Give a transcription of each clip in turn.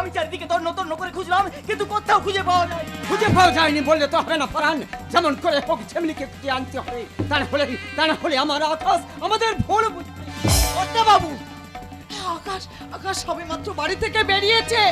আমি চারিদিকে তোর নতুন করে খুঁজলাম কিন্তু কোথাও খুঁজে পাওয়া যায় খুঁজে পাওয়া যায়নি বললে তো হবে না ফরান যেমন করে হোক ছেমলিকে খুঁজে আনতে হবে। তা না হলে তা না হলে আমার আকাশ আমাদের ভুল বুঝবে। বাবু আকাশ আকাশ সবে মাত্র বাড়ি থেকে বেরিয়েছে।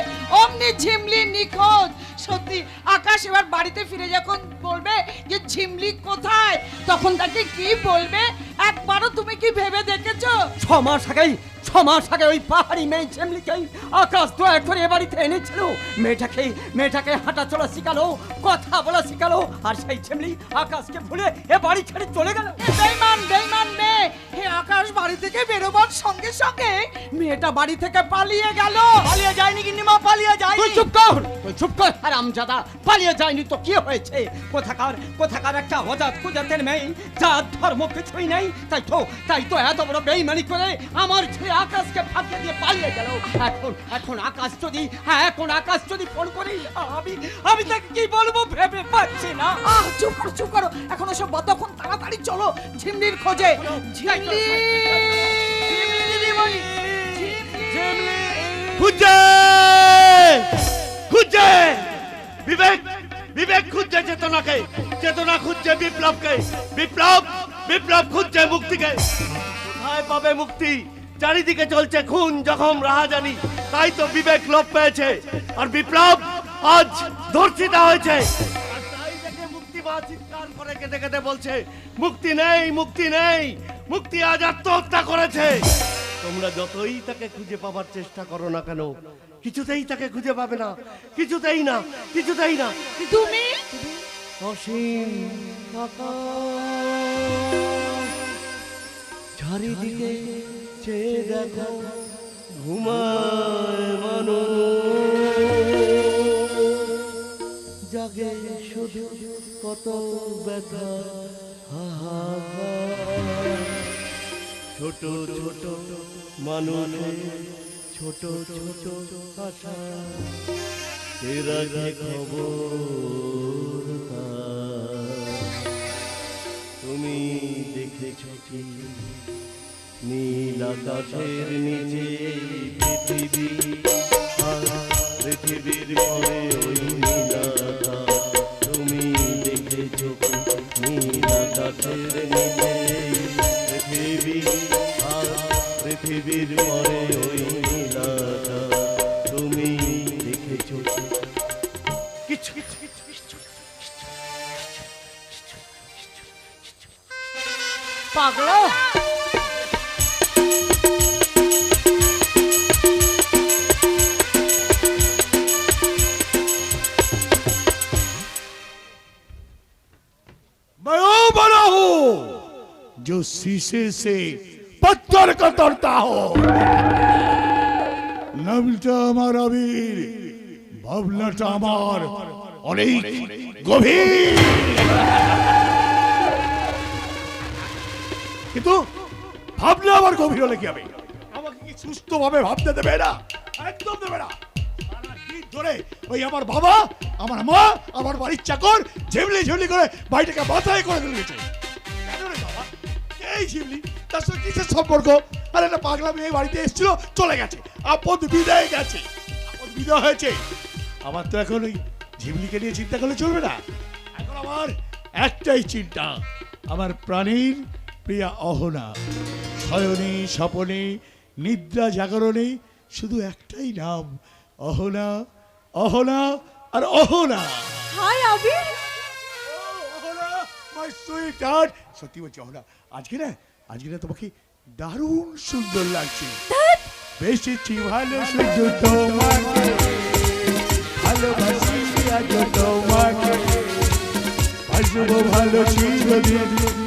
অমনি ঝিমলি নিখোঁজ। সত্যি আকাশ এবার বাড়িতে ফিরে যখন বলবে যে ঝিমলি কোথায়? তখন তাকে কি বলবে? একবারও তুমি কি ভেবে দেখেছ? ছ মাস আগেই ছ মাস আগে ওই পাহাড়ি মেয়ে ঝিমলিকেই আকাশ দয়া করে এ বাড়িতে এনেছিল। মেয়েটাকে মেয়েটাকে হাঁটা চলা শিখালো কথা বলা শিখালো আর সেই ঝিমলি আকাশকে ভুলে এ বাড়ি ছেড়ে চলে গেল। বেইমান বেইমান মেয়ে হে আকাশ বাড়ি থেকে বেরোবার সঙ্গে সঙ্গে মেয়েটা বাড়ি থেকে পালিয়ে গেল। পালিয়ে যায়নি গিন্নিমা পালিয়ে তুই চুপ কর তুই চুপ কর। পালিয়ে যায়নি তো কি হয়েছে? কোথাকার কোথাকার একটা অজাত কুজাতের মেয়ে ধর্ম কিছুই নেই। তাই তো তাই তো এত বড় বেইমানি করে আমার ছেলে আকাশকে ফাঁকিয়ে দিয়ে পালিয়ে গেল। এখন এখন আকাশ যদি হ্যাঁ এখন আকাশ যদি ফোন করি আমি আমি তাকে কি বলব ভেবে পাচ্ছি না। আহ চুপ করো চুপ করো। এখন ওসব তখন তাড়াতাড়ি চলো ঝিমলির খোঁজে। ঝিমলি খুঁজছে খুঁজছে বিবেক বিবেক খুঁজছে চেতনাকে। চেতনা খুঁজছে বিপ্লবকে। বিপ্লব বিপ্লব খুঁজছে মুক্তিকে। কোথায় পাবে মুক্তি? চারিদিকে চলছে খুন, জখম, রাহাজানি। তাই তো বিবেক লোপ পেয়েছে। আর বিপ্লব আজ ধর্ষিতা হয়েছে। চিৎকার করে কেঁদে কেঁদে বলছে, মুক্তি নেই মুক্তি নেই। মুক্তি আজ আত্মহত্যা করেছে। তোমরা যতই তাকে খুঁজে পাবার চেষ্টা করো না কেন কিছুতেই তাকে খুঁজে পাবে না কিছুতেই না কিছুতেই না। তুমি? অসীম চারিদিকে চেয়ে দেখো ঘুমায় মানুষ। জাগে শুধু কত ব্যথা হাহাকার। ছোট ছোট মানুষের ছোট ছোট আশা তেরা যে খবর। তুমি দেখেছ কি? নীল আকাশের নিচে পৃথিবী। পৃথিবীর পরে পাগলো मैं वो बड़ा हूं जो शीशे से पत्थर कतरता हो নামটা আমার আবির ভাবনাটা আমার অনেক গভীর কিন্তু ভাবনা আমার গভীর হলে কি হবে? আমাকে কি সুস্থভাবে ভাবতে দেবে না? একদম দেবে না। ধরে ওই আমার বাবা, আমার মা, আমার বাড়ির চাকর ঝিমলি ঝিমলি করে বাড়িটাকে মাথায় করে এই ঝিমলি, তার সঙ্গে সম্পর্ক? মেয়ে বাড়িতে এসেছিল, চলে গেছে। আপদ বিদায় গেছে। বিদায় হয়েছে। আমার তো এখন ওই ঝিমলিকে নিয়ে চিন্তা করলে চলবে না। এখন আমার একটাই চিন্তা, আমার প্রাণীর প্রিয়া অহনা। শয়নে স্বপনে নিদ্রা জাগরণে শুধু একটাই নাম অহনা অহনা আর Ahana. Hi Abir. Ahana my sweetheart সত্যি বলছি অহনা আজকে না আজকে না তোমাকে দারুণ সুন্দর লাগছে। বেশিছি ভালো শুধু তোমাকে। ভালোবাসি আজ তোমাকে। ভালো চিরদিন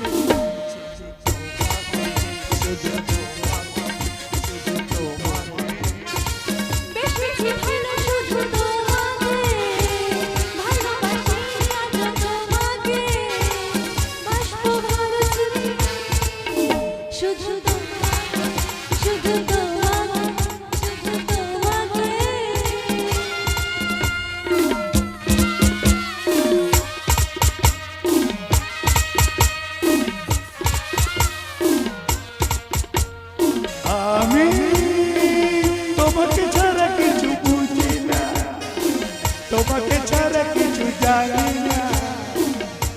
তোমাকে ছাড়া কিছু জানি না।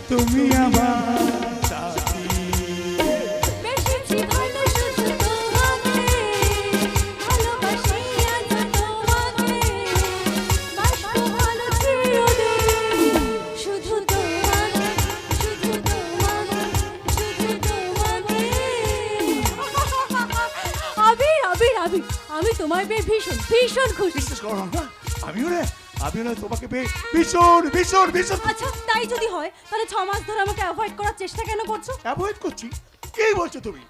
তুমি আমার আমি তোমার পেয়ে ভীষণ ভীষণ খুশি। বিশ্বাস করো আমিও রে। আমিও না তোমাকে পেয়ে ভীষণ ভীষণ ভীষণ। আচ্ছা তাই যদি হয় তাহলে ছ মাস ধরে আমাকে অ্যাভয়েড করার চেষ্টা কেন করছ? অ্যাভয়েড করছি? কে বলছো তুমি?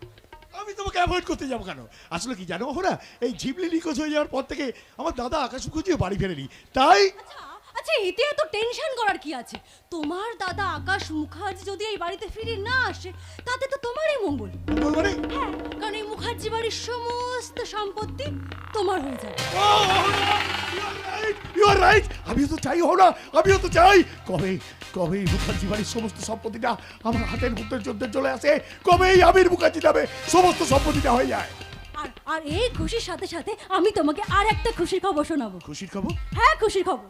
আমি তোমাকে অ্যাভয়েড করতে যাব কেন? আসলে কি জানো ওরা? এই ঝিবলি নিখোঁজ হয়ে যাওয়ার পর থেকে আমার দাদা আকাশ মুখুজিও বাড়ি ফেরেনি। তাই আচ্ছা আচ্ছা এতে এত টেনশন করার কি আছে? তোমার দাদা আকাশ মুখার্জি যদি এই বাড়িতে ফিরে না আসে তাতে তো তোমারই মঙ্গল। বল মানে? হ্যাঁ কারণ মুখার্জি বাড়ির সমস্ত সম্পত্তি তোমার হয়ে যাবে ইউ রাইট আমিও তো চাই হো না আমিও তো চাই কবে কবে এই মুখার্জি বাড়ির সমস্ত সম্পত্তিটা আমার হাতের মধ্যে চলতে চলে আসে কবে এই আমির মুখার্জি নামে সমস্ত সম্পত্তিটা হয়ে যায় আর আর এই খুশির সাথে সাথে আমি তোমাকে আর একটা খুশির খবর শোনাবো খুশির খবর হ্যাঁ খুশির খবর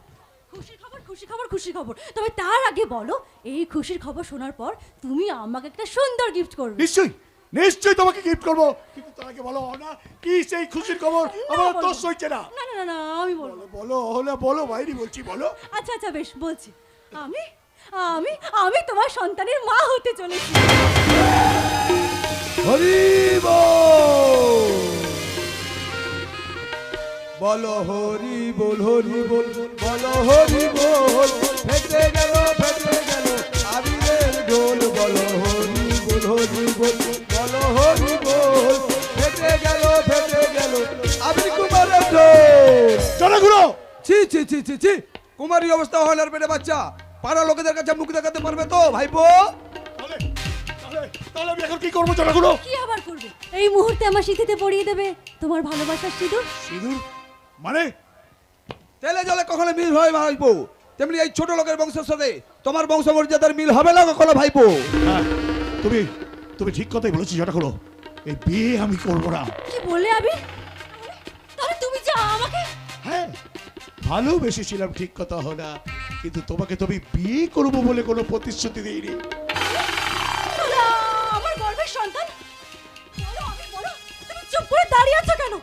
খুশির খবর খুশি খবর খুশি খবর তবে তার আগে বলো এই খুশির খবর শোনার পর তুমি আমাকে একটা সুন্দর গিফট করবে নিশ্চয়ই নিশ্চয়ই তোমাকে গিফট করব। কিন্তু তার আগে বলো না কি সেই খুশির খবর? আমার তো সইছে না। না না না আমি বলব। বলো হলে বলো বাইরে বলছি বলো। আচ্ছা আচ্ছা বেশ বলছি। আমি আমি আমি তোমার সন্তানের মা হতে চলেছি। হরিব বলো। হরি বল হরি বল বলো হরি বল। ফেটে গেল ফেটে হরি বল ফেটে গেল ফেটে গেল। আবির কুমারের ঢোল। জনগুলো ছি ছি ছি ছি ছি। কুমারী অবস্থা হল আর পেটে বাচ্চা। পাড়া লোকেদের কাছে মুখ দেখাতে পারবে তো ভাইপো? তাহলে তাহলে তাহলে আমি এখন কি করব জনগুলো কি আবার করবে? এই মুহূর্তে আমার সিথিতে পরিয়ে দেবে তোমার ভালোবাসার সিঁদুর? সিঁদুর? মানে? তেলে জলে কখনো মিল হয় ভাইপো। তেমনি এই ছোট লোকের বংশের সাথে তোমার বংশ মর্যাদার মিল হবে না কখনো ভাইপো। হ্যাঁ তুমি তুমি ঠিক কথাই বলেছি জনগুলো এই বিয়ে আমি করব না। কি বললে আবি? তাহলে তুমি যা আমাকে। হ্যাঁ ভালোবেসেছিলাম ঠিক কথা হলো না কিন্তু তোমাকে তুমি বিয়ে করব বলে কোনো প্রতিশ্রুতি দিইনি। আমার গর্ভের সন্তান। বলো আমি বলো তুমি চুপ করে দাঁড়িয়ে আছো কেন?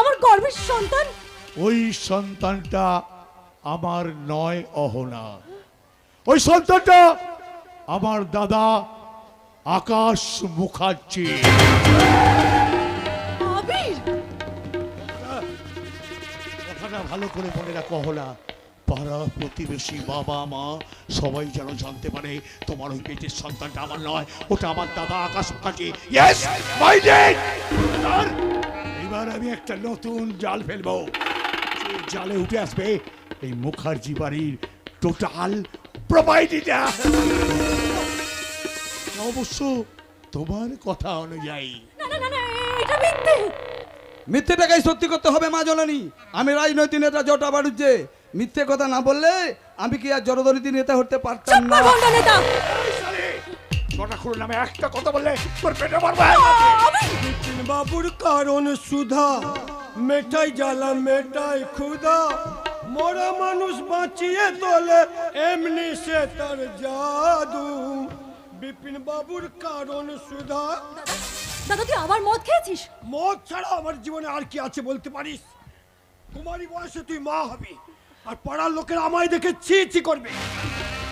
আমার গর্ভের সন্তান। ওই সন্তানটা আমার নয় অহনা। ওই সন্তানটা আমার দাদা আকাশ মুখার্জি। কথাটা ভালো করে মনে রাখো অহনা। পাড়া প্রতিবেশী বাবা মা সবাই যেন জানতে পারে তোমার ওই পেটের সন্তানটা আমার নয় ওটা আমার দাদা আকাশ মুখার্জি। এবার আমি একটা নতুন জাল ফেলব। জালে উঠে আসবে এই মুখার্জি বাড়ির টোটাল প্রপার্টিটা অবশ্য তোমার কথা অনুযায়ী। না না না না এটা মিথ্যে। মিথ্যে সত্যি করতে হবে মা জননী? আমি রাজনৈতিক নেতা জটা বাড়ুচ্ছে মিথ্যে কথা না বললে আমি কি আর জনদরিতি নেতা হতে পারতাম না? নেতা। নামে একটা কথা বললে তোর পেটে মারবো আবির বাবুর কারণ সুধা মেটাই জ্বালা মেটাই ক্ষুধা। মরা মানুষ বাঁচিয়ে তোলে এমনি সে তার জাদু। বিপিন বাবুর কারণ সুধা। দাদা তুই আবার মদ খেয়েছিস? মদ ছাড়া আমার জীবনে আর কি আছে বলতে পারিস? কুমারী বয়সে তুই মা হবি আর পাড়ার লোকের আমায় দেখে ছি ছি করবে।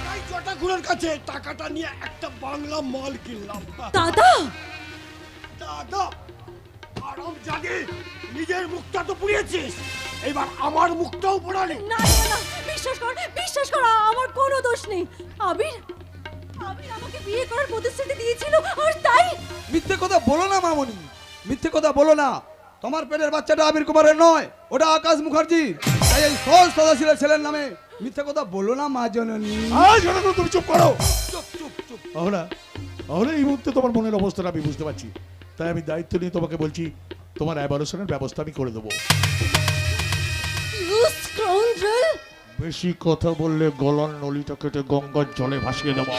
তাই জটাগুলোর কাছে টাকাটা নিয়ে একটা বাংলা মাল কিনলাম। দাদা! দাদা আরাম জাগে নিজের মুখটা তো পুড়িয়েছিস। এবার আমার মুখটাও পোড়ালি। না না বিশ্বাস কর বিশ্বাস কর আমার কোনো দোষ নেই। আবির আবির আমাকে বিয়ে করার প্রতিশ্রুতি দিয়েছিল আর তাই মিথ্যে কথা বলো না মামনি। মিথ্যে কথা বলো না। তোমার পেটের বাচ্চাটা আবির কুমারের নয় ওটা আকাশ মুখার্জি তাই এই সহজ সদাশীলের ছেলের নামে মিথ্যে কথা বলো না মা জননী। আজ তুমি চুপ করো। চুপ চুপ চুপ। অহনা অহনা এই মুহূর্তে তোমার মনের অবস্থাটা আমি বুঝতে পারছি। তাই আমি দায়িত্ব নিয়ে তোমাকে বলছি তোমার অ্যাবারেশনের ব্যবস্থা আমি করে দেবো। বেশি কথা বললে গলার নলিটা কেটে গঙ্গার জলে ভাসিয়ে দেবো।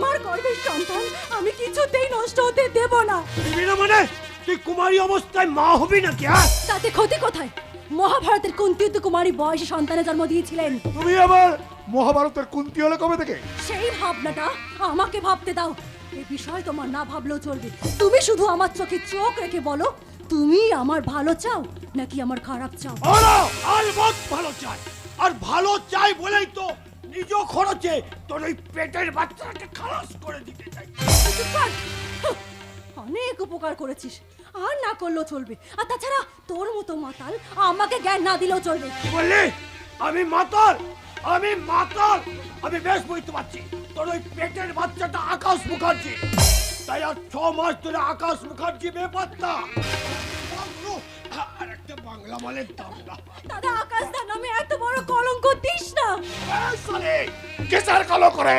সন্তান আমি কিছুতেই নষ্ট হতে দেব না। দিবি না মানে তুই কুমারী অবস্থায় মা হবি নাকি হ্যাঁ? তাতে ক্ষতি কোথায়? মহাভারতের কুন্তিত কুমারী বয়সে সন্তানের জন্ম দিয়েছিলেন। তুমি আবার মহাভারতের কুন্তি হলে কবে থেকে? সেই ভাবনাটা আমাকে ভাবতে দাও। এই বিষয় তোমার না ভাবলেও চলবে। তুমি শুধু আমার চোখে চোখ রেখে বলো তুমি আমার ভালো চাও নাকি আমার খারাপ চাও? আর ভালো চাই আর ভালো চাই বলেই তো নিজ খরচে তোর ওই পেটের বাচ্চাটাকে খালাস করে দিতে চাই। চুপ কর। হুঁ, অনেক উপকার করেছিস। আর না করলেও চলবে। আর তাছাড়া তোর মতো মাতাল আমাকে জ্ঞান না দিলেও চলবে। কি বললি? আমি মাতাল? আমি মাতাল? আমি বেশ বুঝতে পারছি। তোর ওই পেটের বাচ্চাটা আকাশ মুখার্জি। তাই আর ছ মাস ধরে আকাশ মুখার্জি বেপাত্তা। আর একটা বাংলা মালের দাম না দাদা আকাশ দা নামে এত বড় কলঙ্ক দিস না। কিসের কালো করে?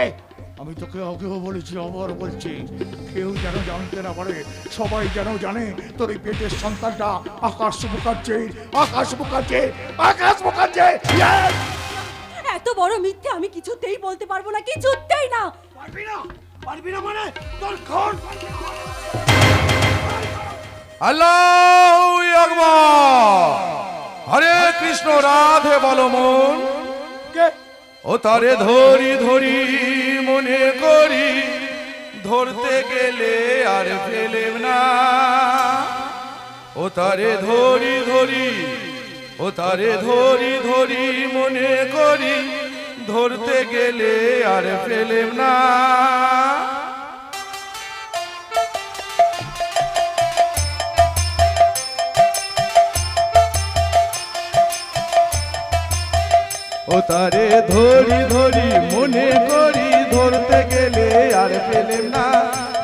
আমি তোকে আগেও বলেছি আবার বলছি কেউ যেন জানতে না পারে সবাই যেন জানে তোর এই পেটের সন্তানটা আকাশ মুখার্জি আকাশ মুখার্জি আকাশ মুখার্জি! এত বড় মিথ্যে আমি কিছুতেই বলতে পারব না কিছুতেই না। পারবি না? পারবি না মানে? তোর ঘর আল্লাহ হরে কৃষ্ণ রাধে বলো মন ও তারে ধরি ধরি মনে করি ধরতে গেলে আর ফেলেম না। ও তারে ধরি ধরি ও তারে ধরি ধরি মনে করি ধরতে গেলে আর ফেলেম না। ও তারে ধরি ধরি, মনে করি, ধরতে গেলে আর পেলেম না।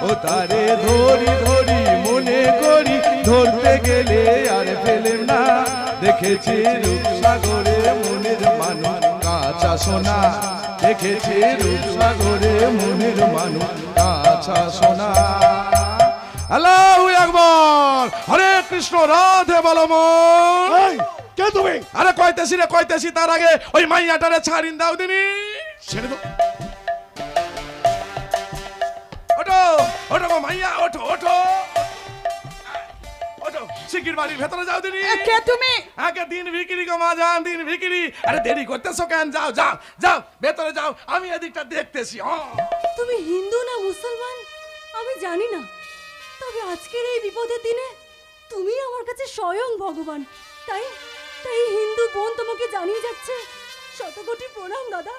ও তারে ধরি ধরি, মনে করি, ধরতে গেলে আর পেলেম না। দেখেছি রূপসাগরে মনের মানুষ কাঁচা সোনা। দেখেছি রূপসাগরে মনের মানুষ কাঁচা সোনা। আল্লাহু আকবার। হরে কৃষ্ণ, রাধে বলমন। কে তুমি? আরে কইতেছি রে কইতেছি তার আগে ওই মাইয়াটারে ছাড়িন দাও দিনি। ছেড়ে দাও। ওঠো ওঠো গো মাইয়া ওঠো ওঠো। ওঠো বাড়ির ভেতরে যাও দিনি। কে তুমি? আগে দিন ভিকিরি গো মা যান দিন ভিকিরি। আরে দেরি করতেছো কেন? যাও যাও যাও ভেতরে যাও। আমি এদিকটা দেখতেছি হ্যাঁ। তুমি হিন্দু না মুসলমান? আমি জানি না। তবে আজকের এই বিপদের দিনে তুমি আমার কাছে স্বয়ং ভগবান তাই? তাই হিন্দু বোন তোমাকে জানিয়ে যাচ্ছে। শতকোটি প্রণাম দাদা।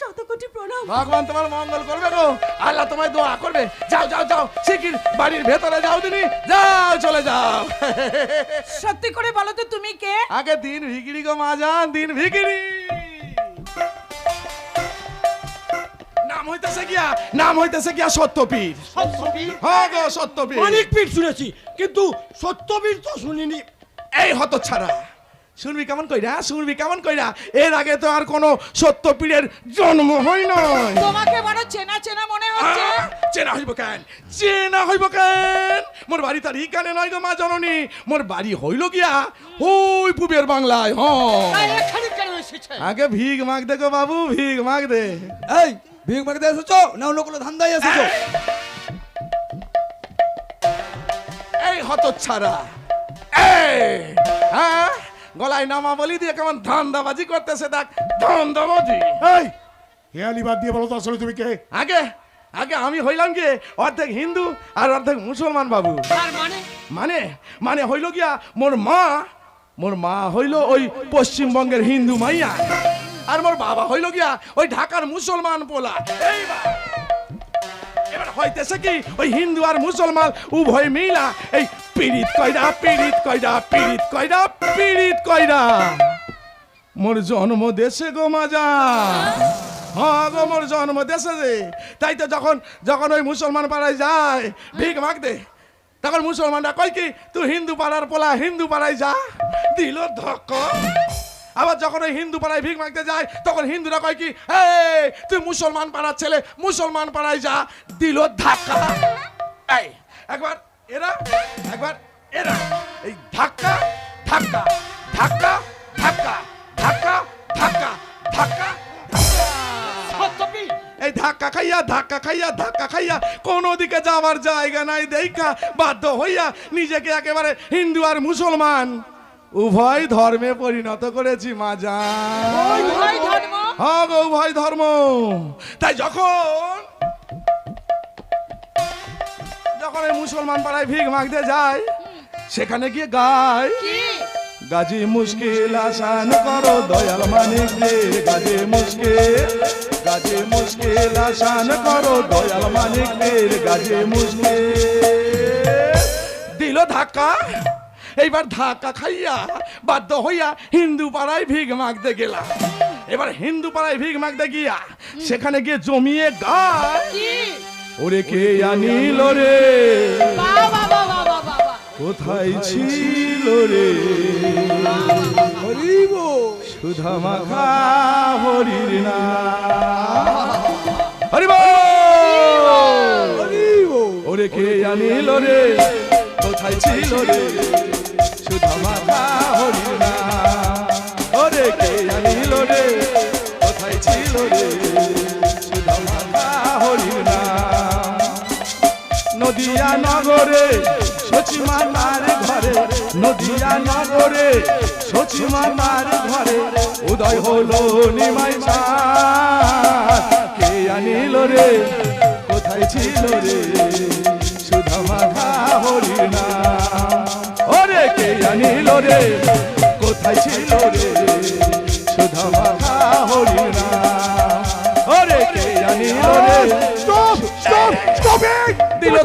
শতকোটি প্রণাম। ভগবান তোমার মঙ্গল করবে গো। আল্লাহ তোমায় দোয়া করবে। যাও যাও যাও। শিকির বাড়ির ভেতরে যাও দিনি যাও চলে যাও। সত্যি করে বলো তো তুমি কে? আগে দিন ভিকিরি গো মা যান দিন ভিকিরি। নাম হইতেছে গিয়া নাম হইতেছে গিয়া সত্যপীর। হ্যাঁ গো সত্যপীর। অনেক পীর শুনেছি কিন্তু সত্যবীর তো শুনিনি। এই হত ছাড়া শুনবি কেমন কইরা? শুনবি কেমন কইরা? এর আগে তো আর কোনো সত্যপীরের জন্ম হয় নাই। তোমাকে বড় চেনা চেনা মনে হচ্ছে। চেনা হইব কেন? চেনা হইব কেন? মোর বাড়ি তার ইকানে নয় গো মা জননী। মোর বাড়ি হইল গিয়া ওই পুবের বাংলায় হ্যাঁ এখানে কেন এসেছে? আগে ভিগ মাগ দে গো বাবু ভিগ মাগ দে। এই ভিক মাগতে এসেছ? না অন্য কোনো ধান্দায় এসেছ? এই হত ছাড়া এই হ্যাঁ? গলায় নামা বলি দিয়ে কেমন ধান্দাবাজি করতেছে দেখ ধান্দাবাজি। এই হেয়ালি বাদ দিয়ে বলো তো আসলে তুমি কে? আগে আগে আমি হইলাম কি অর্ধেক হিন্দু আর অর্ধেক মুসলমান বাবু। মানে? মানে মানে হইল গিয়া মোর মা মোর মা হইল ওই পশ্চিমবঙ্গের হিন্দু মাইয়া। আর মোর বাবা হইল গিয়া ওই ঢাকার মুসলমান পোলা। এইবার হইতেছে কি? ওই হিন্দু আর মুসলমান উভয় মিলা এই পীড়িত কইরা পীড়িত কইরা পীড়িত কইরা পীড়িত কইরা মোর জন্ম দেশে গো মাজা হ্যাঁ গো, মোর জন্ম দেশে যে। তাই তো যখন যখন ওই মুসলমান পাড়ায় যায়, ভিক মাগ দে। তখন মুসলমানরা কয় কি, তুই হিন্দু পাড়ার পোলা, হিন্দু পাড়ায় যা। দিল ধক্কা। আবার যখন ওই হিন্দু পাড়ায় ভিক মাগতে যায়, তখন হিন্দুরা কয় কি, এই, তুই মুসলমান পাড়ার ছেলে, মুসলমান পাড়ায় যা। দিল ধাক্কা। এই, একবার এরা একবার এরা। এই ধাক্কা ধাক্কা ধাক্কা ধাক্কা ধাক্কা ধাক্কা ধাক্কা। এই ধাক্কা খাইয়া ধাক্কা খাইয়া ধাক্কা খাইয়া কোনো দিকে যাওয়ার জায়গা নাই, দেখা বাধ্য হইয়া নিজেকে একেবারে হিন্দু আর মুসলমান। উভয় ধর্মে পরিণত করেছি ধর্ম? হ্যাঁ উভয় ধর্ম। তাই যখন যখন এই মুসলমান পাড়ায় ভিক মাগতে যায় সেখানে গিয়ে গায় গাজী মুশকিল আসান করো দয়াল মানিক রে গাজী মুশকিল গাজী মুশকিল আসান করো দয়াল মানিক রে গাজী মুশকিল। দিল ধাক্কা। এইবার ধাক্কা খাইয়া বাধ্য হইয়া হিন্দু পাড়ায় ভিক মাগতে গেলাম। এবার হিন্দু পাড়ায় ভিক মাগতে গিয়া সেখানে গিয়ে জমিয়ে গায়। ওরে কে আনিল রে? কোথায় ছিল রে? হরিব। সুধা মাখা হরির না। হরিব! হরিব। ওরে কে আনিল রে? কোথায় ছিল রে। সুধা মাখা হরির না। ওরে কে আনিল রে? কোথায় ছিল রে? সুধা মাখা হরির না। নদিয়া নগরে সচিমার ঘরে। নদিয়া নগরে সচিমার ঘরে। উদয় হলো নিমাই। রে? কোথায় ছিল রে? সুধা মাখা হরিণা। ওরে কে আনিল রে? স্টপ স্টপ স্টপ দিল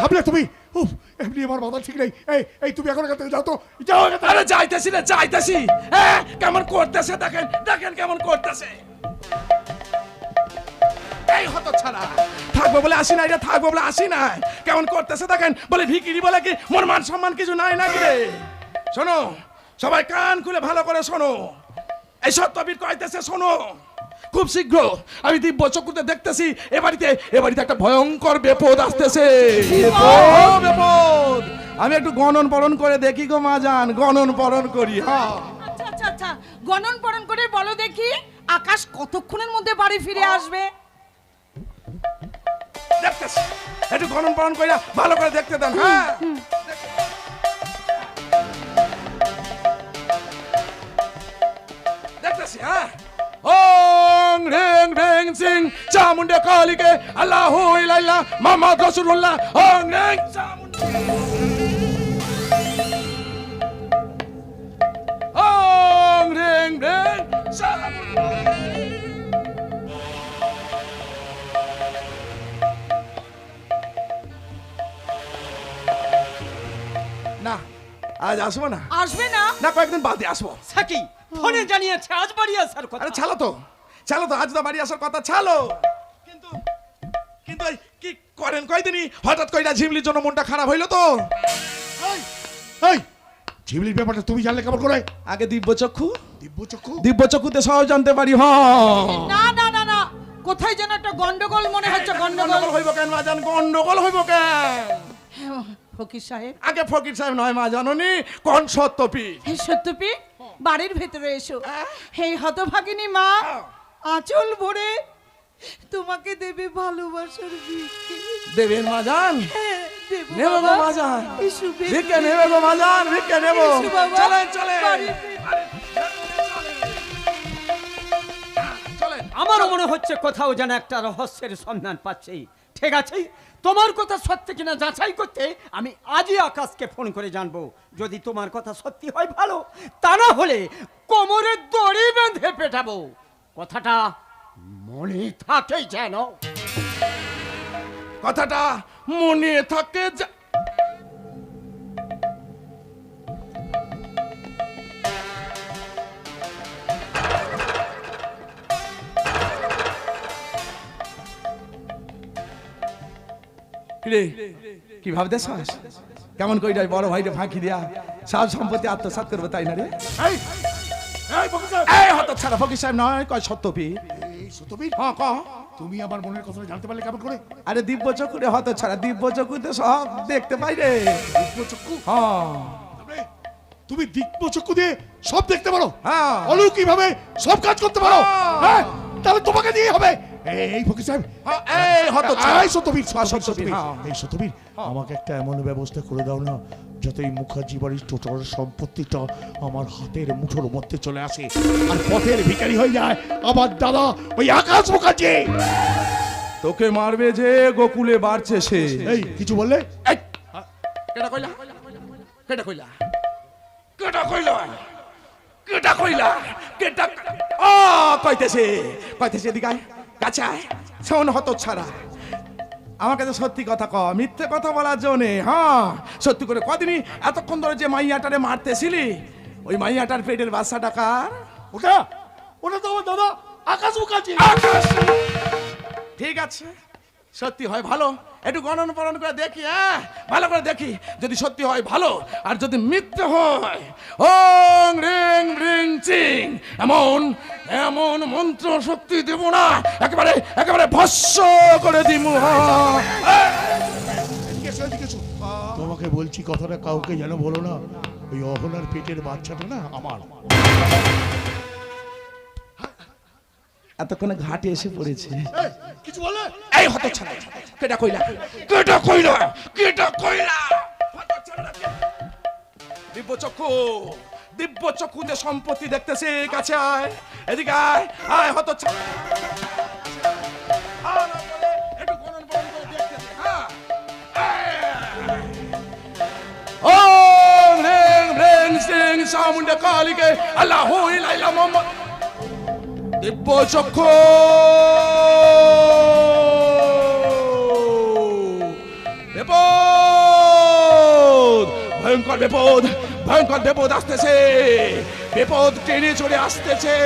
ভাবলে তুমি উফ এমনি আমার মাথা ঠিক নেই। এই এই তুমি এখন থেকে যাও তো। যাও আরে যাইতেছি হ্যাঁ কেমন করতেছে দেখেন দেখেন কেমন করতেছে। এই হত ছাড়া থাকব বলে আসি নাই রে থাকব বলে আসি নাই। কেমন করতেছে দেখেন বলে ভিকিরি বলে কি মোর মান সম্মান কিছু নাই নাকি রে? শোনো সবাই কান খুলে ভালো করে শোনো। এই সত্যবীর কইতেছে শোনো খুব শীঘ্র আমি দিব্য চক্ষুতে দেখতেছি এ বাড়িতে এ বাড়িতে একটা ভয়ঙ্কর বিপদ আসতেছে। বিপদ? আমি একটু গণন পড়ন করে দেখি গো মা যান গণন পড়ন করি হ্যাঁ আচ্ছা আচ্ছা আচ্ছা গণন পড়ন করে বলো দেখি আকাশ কতক্ষণের মধ্যে বাড়ি ফিরে আসবে? দেখতেছি। একটু গণন পড়ন কইরা ভালো করে দেখতে দেন হ্যাঁ? দেখতেছি হ্যাঁ ওং রেং রেং সিং চামুন্ডে কালিকে আল্লাহ ইলাইলা মোহাম্মদ রাসূলুল্লাহ ওং রেং চামুন্ডে ওং রেং রেং চামুন্ডে না আজ আসব না আসবে না না কয়েকদিন বাদে আসব সাকি ফোনে জানিয়েছে আজ বাড়ি আসার কথা। আরে ছালো তো ছালো তো আজ তো বাড়ি আসার কথা ছালো। কিন্তু কিন্তু কি করেন কয়দিনই? হঠাৎ কইরা ঝিমলির জন্য মনটা খারাপ হইল তো? এই, এই ঝিমলির ব্যাপারটা তুমি জানলে কেমন করে? আগে দিব্য চক্ষু দিব্য চক্ষু দিব্য চক্ষুতে সহজ জানতে পারি হ্যাঁ না না না না কোথায় যেন একটা গন্ডগোল মনে হচ্ছে গন্ডগোল। গন্ডগোল হইব কেন মা জান গন্ডগোল হইব কেন? হ্যাঁ, ফকির সাহেব। আগে ফকির সাহেব নয় মা জাননি কোন সত্যপি হে সত্যপি বাড়ির ভেতরে এসো। এই হতভাগিনী মা আঁচল ভরে তোমাকে দেবে ভালোবাসার দেবেন মা জান হ্যাঁ, নেব গো মা বেবি। ভিক্ষে নেবে গো মা জান ভিক্ষে নেব। চলেন চলেন আমারও মনে হচ্ছে কোথাও যেন একটা রহস্যের সন্ধান পাচ্ছি। ঠিক আছে? তোমার কথা সত্যি কিনা যাচাই করতে আমি আজই আকাশকে ফোন করে জানব। যদি তোমার কথা সত্যি হয় ভালো, তা না হলে কোমরে দড়ি বেঁধে পেটাবো। কথাটা মনে থাকে যেন। কথাটা মনে থাকে কিরে কি ভাবতেছ কেমন কই যাই বড় ভাইটা ফাঁকি দিয়া সব সম্পত্তি আত্মসাৎ করবে তাই না রে? এই হত ছাড়া ফকির সাহেব নয় কয় সত্যপি হ্যাঁ ক তুমি আমার মনের কথা জানতে পারলে কেমন করে? আরে দিব্য হত ছাড়া দিব্য সব দেখতে পাই রে। দিব্য চক্ষু হ্যাঁ। তুমি দিব্য চক্ষু দিয়ে সব দেখতে পারো? হ্যাঁ। অলৌকিক ভাবে সব কাজ করতে পারো? হ্যাঁ। হ্যাঁ তাহলে তোমাকে দিয়ে হবে। এই- ফকির সাহেব। এই হতো এই সত্যবীর হ্যাঁ। এই আমাকে একটা এমন ব্যবস্থা করে দাও না যাতে এই মুখার্জি বাড়ির টোটাল সম্পত্তিটা আমার হাতের মুঠোর মধ্যে চলে আসে আর পথের ভিখারি হয়ে যায়। আমার দাদা ওই আকাশ মুখার্জি। তোকে মারবে যে গোকুলে বাড়ছে সে। এই কিছু বললে? কেটা কইলা? কেটা কইলা? কেটা কইলা? কেটা কইলা? কেটা ও কইতেছে কইতেছে এদিকে কাছে আয় শোন হত ছাড়া আমাকে তো সত্যি কথা ক মিথ্যে কথা বলার জন্যে হ্যাঁ। সত্যি করে কদিনই এতক্ষণ ধরে যে মাইয়াটারে মারতেছিলি ওই মাইয়াটার পেটের বাচ্চাটা কার? ওটা ওটা তো আমার দাদা আকাশ মুখার্জি। ঠিক আছে। সত্যি হয় ভালো? একটু গণন পরণ করে দেখি হ্যাঁ? ভালো করে দেখি, যদি সত্যি হয় ভালো, আর যদি মিথ্যে হয়, ওং রিং রিং চিং, এমন এমন মন্ত্র শক্তি দেব না, একেবারে একেবারে ভস্য করে দিব। তোমাকে বলছি, কথাটা কাউকে যেন বলো না, ওই অহলার পেটের বাচ্চাটা না আমার। এতক্ষণে ঘাটে এসে পড়েছে এই, কিছু বললে এই হত ছাড়া কেটা কইলা কেটা কইলা কেটা কইলা দিব্য চক্ষু দিব্য চক্ষুতে সম্পত্তি দেখতেছে কাছে আয় এদিকে আয় আয় হত ছাড়া হ্যাঁ? চামুন্ডা কালীকে আল্লাহ ইলাইলা মোহাম্মদ দিব্য চক্ষু। বিপদ ভয়ঙ্কর বিপদ ভয়ঙ্কর বিপদ আসতেছে। বিপদ টেনে চলে আসতেছে।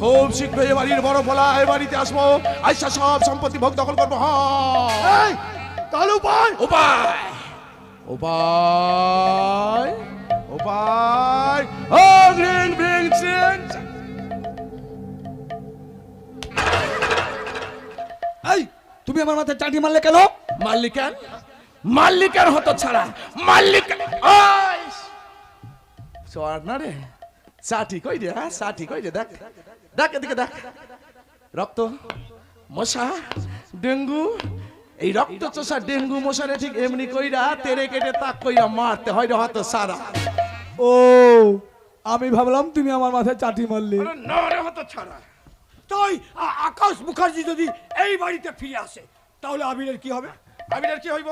খুব শীঘ্রই এ বাড়ির বড় বলা এ বাড়িতে আসব। আইসা সব সম্পত্তি ভোগ দখল করব। হ্যাঁ তাহলে উপায়? উপায়। উপায়। আমার মাথায় চাটি মারলে কেন? মাল্লিকান মাল্লিকান হতো ছাড়া না রে সাটি কই রে হ্যাঁ সাটি কই রে দেখ দেখ এদিকে দেখ। রক্ত মশা ডেঙ্গু এই রক্ত চোষা ডেঙ্গু মশারে ঠিক এমনি কইরা তেরে কেটে তাক কইরা মারতে হয় রে হতো সারা। ও আমি ভাবলাম তুমি আমার মাথায় চাটি মারলে। আরে না রে হতো ছাড়া। তাই আকাশ মুখার্জি যদি এই বাড়িতে ফিরে আসে তাহলে আবিরের কি হবে? আবিরের কি হইব?